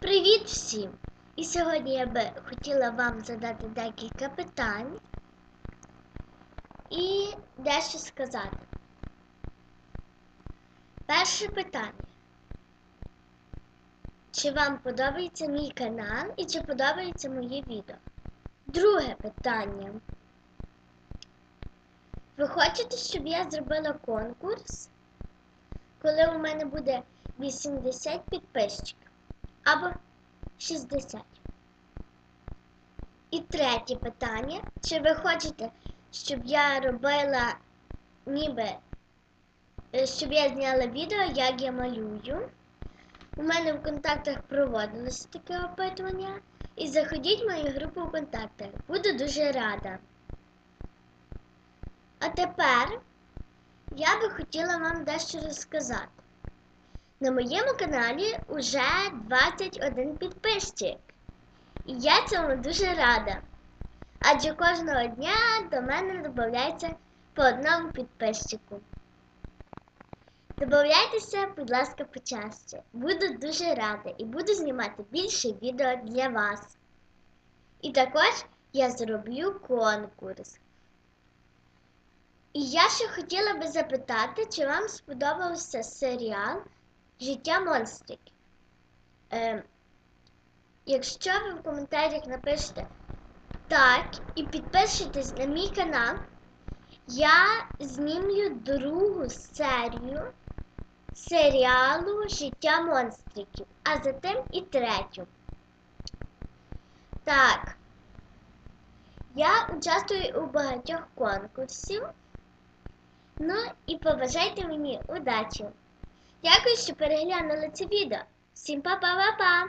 Привіт всім! І сьогодні я би хотіла вам задати декілька питань і дещо сказати. Перше питання. Чи вам подобається мій канал і чи подобається моє відео? Друге питання. Ви хочете, щоб я зробила конкурс, коли у мене буде 80 підписчиків або 60? І третє питання. Чи ви хочете, щоб я робила ніби, е, щоб я зняла відео, як я малюю? У мене в контактах проводилося таке опитування. І заходіть в мою групу в контактах. Буду дуже рада. А тепер я би хотіла вам дещо розказати. На моєму каналі вже 21 підписчик. І я цьому дуже рада. Адже кожного дня до мене додається по одному підписчику. Добавляйтеся, будь ласка, почаще. Буду дуже рада і буду знімати більше відео для вас. І також я зроблю конкурс. І я ще хотіла би запитати, чи вам сподобався серіал Життя монстрів. Е, якщо ви в коментарях напишете так і підпишитесь на мій канал, я знімлю другу серію серіалу Життя монстриків, а затим і третю. Так, я участвую у багатьох конкурсів. Ну і побажайте мені удачі! Дякую, що переглянули це відео. Всім па-па-па-па!